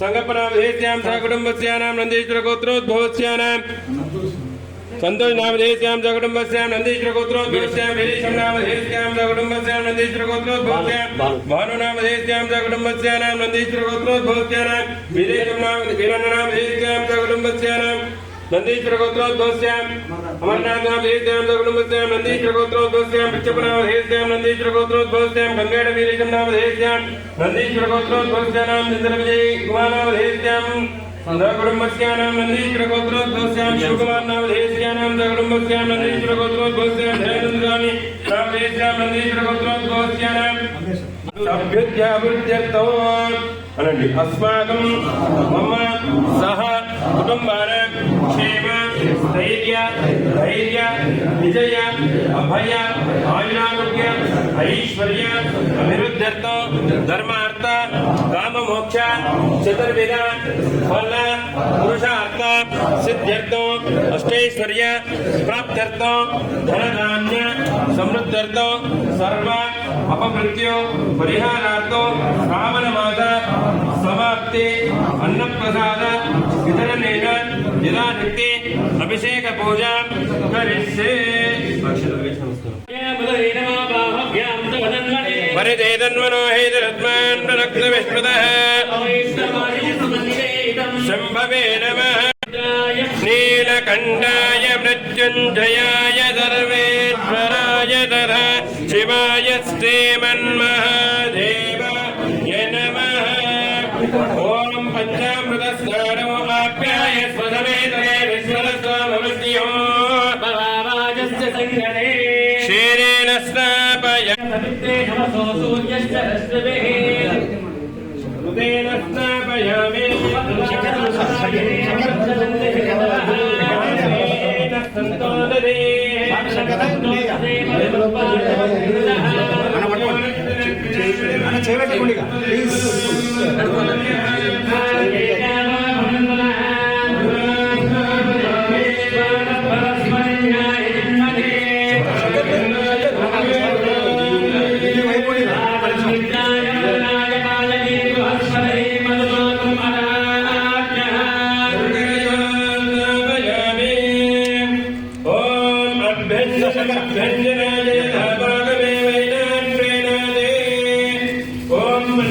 సంగపనామధేశ్యాం సకుటుంబస్యానాం నందీశ్వర గోత్రోద్భవస్యానాం సంతోష్ నామధేశ్యాం సకుటుంబస్యాం నందీశ్వర గోత్రోద్భవస్యాం విరీశం నామధేశ్యాం సకుటుంబస్యాం నందీశ్వర గోత్రోద్భవస్యాం భాను నామధేశ్యాం సకుటుంబస్యానాం నందీశ్వర గోత్రోద్భవస్యానాం విరీశం నామ వీరన్న నామధేశ్యాం సకుటుంబస్యానాం నందీశ్వర గోత్రోద్భవస్యాం అమర్నాథ్ నామధేశ్యాం సకుటుంబస్యాం నందీశ్వర గోత్రోద్భవస్యాం పిచ్చప్ప నామధేశ్యాం నందీశ్వర గోత్రోద్భవస్యాం గంగేడ వీరీశం నామధేశ్యాం నందీశ్వర గోత్రోద్భవస్యానాం నిందర విజయ్ కుమార్ నామధేశ్యాం కుటుంబస్యానాం నందీశ్వర గోత్రోద్భవస్యాం శివకుమార్ నామధేశ్యానాం కుటుంబస్యాం నందీశ్వర గోత్రోద్భవస్యాం దయానందగామి నామధేశ్యాం నందీశ్వర గోత్రోద్భవస్యానాం అభ్యుద్యాభివృద్ధ్యర్థో అనండి అస్మాకం మమ సహ కుటుంబాన క్షేమ స్థైర్య ధైర్య విజయ అభయ ఆయురారోగ్య ఐశ్వర్య అభివృద్ధ్యర్థో ధర్మార్థ కామ మోక్ష చతుర్విధ ఫల పురుషార్థ సిద్ధ్యర్థో अष्टैश्वर्य प्राप्त्यर्थ धनधान्य समृद्ध्यर्थ सर्व अपमृत्यो परिहारार्थ श्रावण मास समाप्ति अन्न प्रसाद यदा अभिषेक पूजा करिष्ये हेतरत्मान् शम्भवे नमः। శంభవే నమః నీలకంఠాయ మృత్యుంజయాయ సర్వేశ్వరాయ తర శివాయ శ్రీమన్మహాదేవాయ నమః ఓం పంచామృత స్నానో ఆప్యాయ స్వసమేతరే విశ్వరస్వామృత్యో. క్షీరేణ స్నాపయ ఉదేన స్నాపయామి సంతోదరే అన్న చేయబెట్టుకోండి ఇక, ప్లీజ్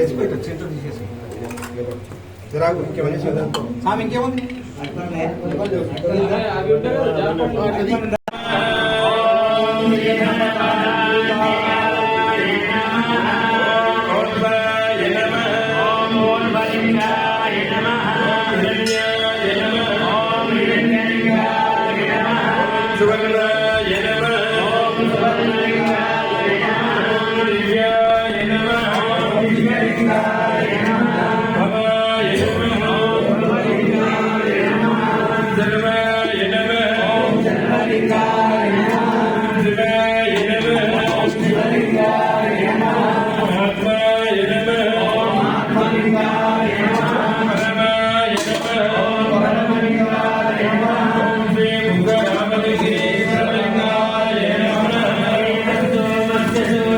ఎత్తిపెట్టు చేతులు తీసేసి జరాగు ఇంకేమన్నా చేద్దాం స్వామి ఇంకేముంది to recognize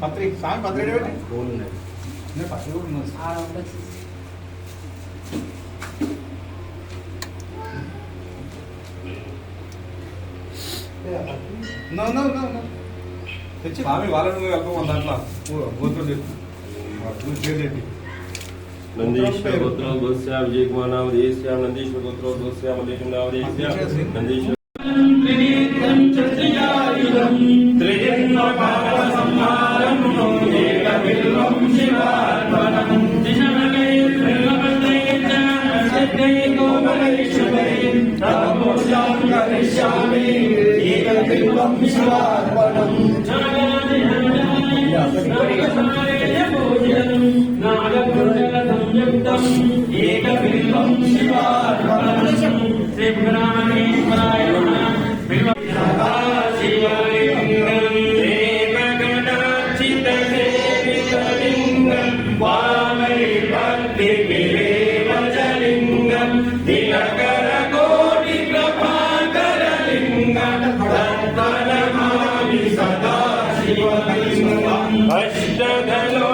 పత్రిక సార్ పత్రిక తెచ్చి ఆమె వాళ్ళని వెళ్ళిపోవాలి దాంట్లో గోత్రం చెప్పి नंदीश्वर गोत्र गोस्याम जय कुमार नाम देश्याम नंदीश्वर गोत्र गोस्याम लेकिन नाम देश्याम नंदीश्वर నాగపురుష సంయుక్తం the Lord.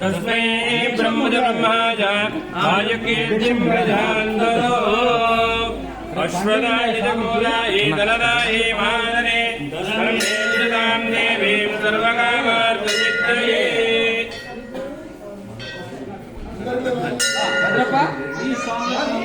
తస్మై బ్రహ్మజ బ్రహ్మాజ ఆయకీర్తిం ప్రజాందరో అశ్వదాయుధమూలాయే దళదాయే మాననే సర్వేంద్రదాం దేవీం సర్వకామార్థచిత్తయే భద్రప్ప ఈ స్వామి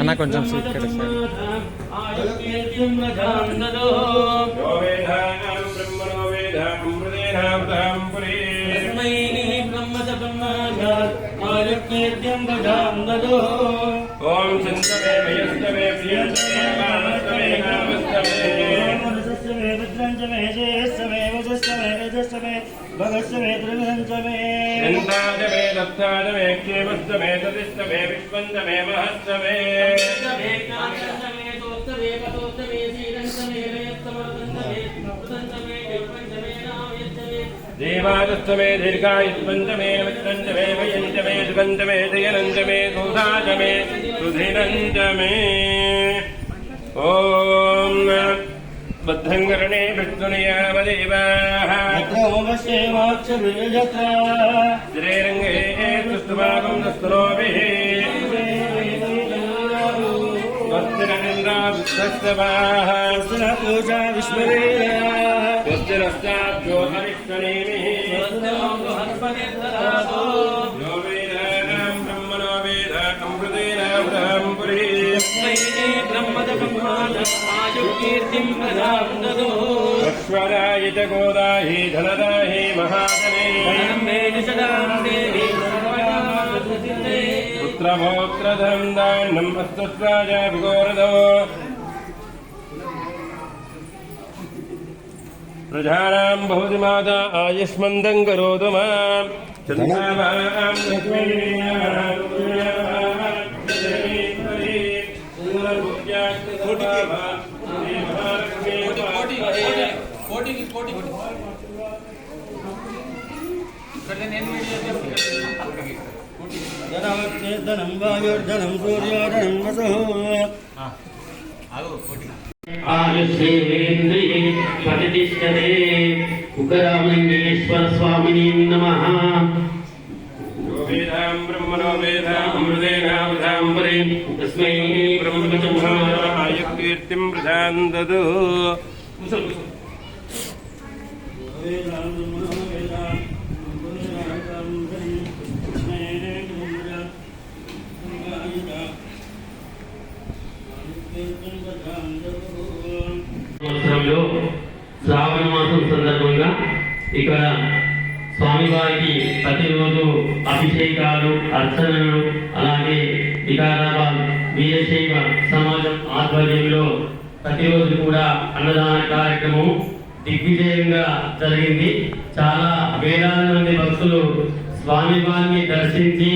అన్న కొంచెం స్వీట్ కట్ సార్ ఓం చంద్రమే మయస్తమే ప్రియంతమే కామస్తమే కామస్తమే ఓం రసస్యమే రుద్రంచమే జయ कामस्तमे चिन्ताजमे दत्ताजमे क्षेमस्तमे सतिस्तमे विश्वन्तमे महस्तमे देवादस्तमे दीर्घायुष्पञ्चमे वित्तञ्चमे वयञ्चमे सुगन्धमे जयनञ्चमे सुधाचमे सुधिनञ्चमे ॐ बद्धङ्करणे विष्णुनियामदेवाः श्रीरङ्गे सुष्टुभागं दस्तनोभिः वस्तिरनिन्द्रावृद्धस्तवाः पूजा विश्ववेदा वस्तिरश्चाभ्यो हरिष्ठनेमिः यो वेदानां अश्वराय च गोदाहि धनदाहि महाजने पुत्रमोत्रधनं दान्नम् अस्तस्वाय विगोरदो प्रजानां भवति माता आयुष्मन्दं करोतु मां కోటికి కోటి జనవచ్చేతనం వాయుర్ధనం సూర్యోధనం వసు. ఆయుష్ేంద్రి ప్రతిష్టతే స్వామిని నమ. బ్రహ్మణో వేదాం. परे तस्मै ब्रह्मचमायुकीर्तिं प्रदां ददु సంవత్సరంలో శ్రావణ మాసం సందర్భంగా ఇక్కడ స్వామివారికి ప్రతిరోజు అభిషేకాలు అర్చనలు అలాగే వికారాబాద్ వీరశైవ సమాజం ఆధ్వర్యంలో ప్రతిరోజు కూడా అన్నదాన కార్యక్రమం దిగ్విజయంగా జరిగింది. చాలా వేలాది మంది భక్తులు స్వామివారిని దర్శించి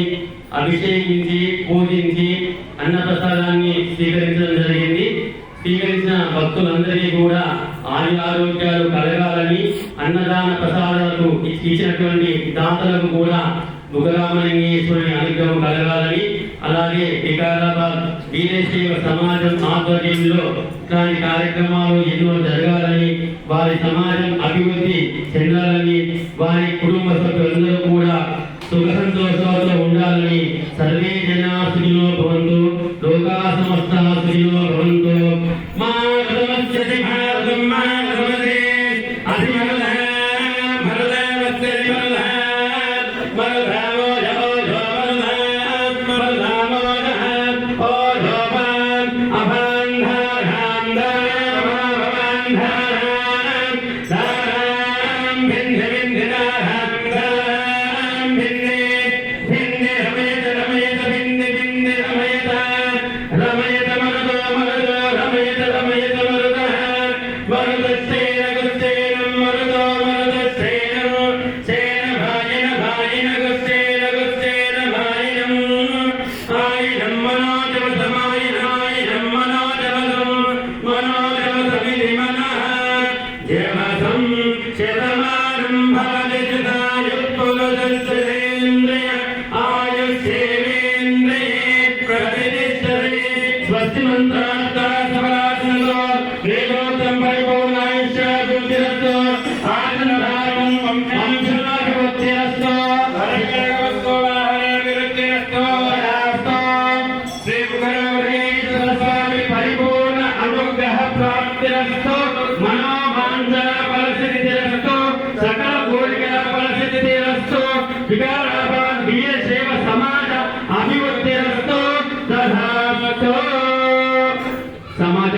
అభిషేకించి పూజించి అన్నప్రసాదాన్ని స్వీకరించడం జరిగింది. స్వీకరించిన భక్తులందరికీ కూడా ఆయు ఆరోగ్యాలు కలగాలని అన్నదాన ప్రసాదాలకు ఇచ్చినటువంటి దాతలకు కూడా ముఖరామలింగేశ్వరుని అనుగ్రహం కలగాలని అలాగే వికారాబాద్ వీరశైవ సమాజం ఆధ్వర్యంలో ఇట్లాంటి కార్యక్రమాలు ఎన్నో జరగాలని వారి సమాజం అభివృద్ధి చెందాలని వారి కుటుంబ సభ్యులందరూ కూడా సుఖ సంతోషాలతో ఉండాలని సర్వే జనా సుఖినో భవంతు లోకా సమస్త సుఖినో భవంతు. Amen.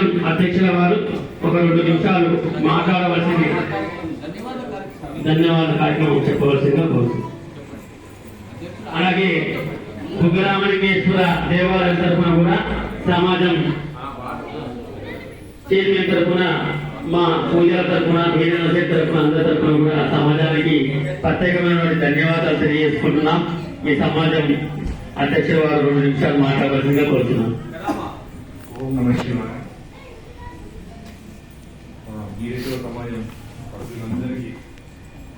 సమాజం అధ్యక్షుల వారు ఒక రెండు నిమిషాలు మాట్లాడవలసింది. ధన్యవాద కార్యక్రమం చెప్పవలసిందిగా కోరుతున్నాను. అలాగే బుగ్గరామలింగేశ్వర దేవాలయం తరఫున కూడా సమాజం చైర్మన్ తరఫున మా పూజల తరఫున వీరేంద్ర తరఫున అందరి తరఫున కూడా సమాజానికి ప్రత్యేకమైనటువంటి ధన్యవాదాలు తెలియజేసుకుంటున్నాం. మీ సమాజం అధ్యక్షుల వారు రెండు నిమిషాలు మాట్లాడవలసిందిగా కోరుతున్నాం ఓం నమ శివాయ. గీరేశ్వర సమాజం ప్రజలందరికీ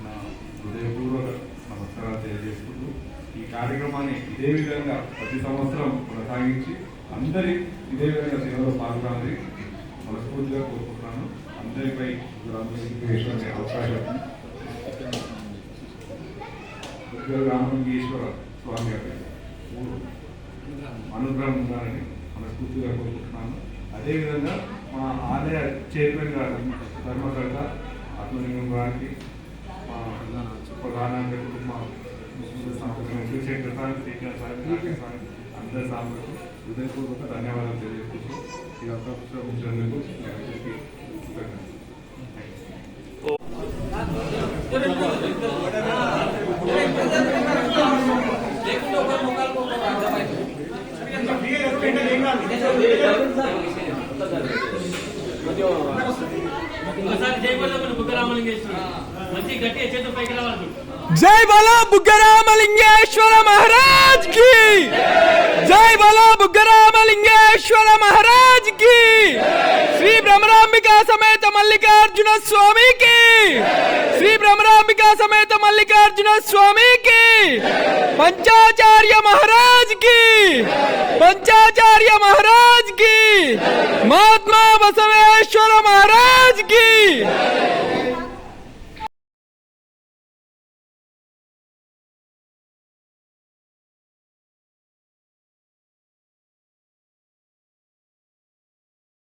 నా హృదయపూర్వక నమస్కారాలు తెలియజేసుకుంటూ ఈ కార్యక్రమాన్ని ఇదే విధంగా ప్రతి సంవత్సరం కొనసాగించి అందరి ఇదే విధంగా సేవలో పాల్గొనాలని మనస్ఫూర్తిగా కోరుకుంటున్నాను. అందరిపై రామలింగేశ్వర అవకాశం. రామలింగేశ్వర స్వామి గారి అనుగ్రహం ఉండాలని మనస్ఫూర్తిగా కోరుకుంటున్నాను. అదేవిధంగా మా ఆలయ చైర్మన్ గారు ధర్మకర్త ఆత్మలింగం మా ప్రధాన కుటుంబ మా ముస్లిం సాంస్కృతిక సార్ అందరి సాంస్కృతిక హృదయపూర్వక ధన్యవాదాలు తెలియజేస్తూ ఈ అవకాశం ఉంచినందుకు అందరికీ జై బలో బుగ్గరామలింగేశ్వర మహారాజ్ కి జై బలో బుగ్గరామలింగేశ్వర మహారాజ్ కి శ్రీ భ్రమరాంబిక సమేత మల్లికార్జున స్వామికి శ్రీ భ్రమరాంబిక సమేత మల్లికార్జున స్వామికి పంచాచార్య మహారాజ్ కి పంచాచార్య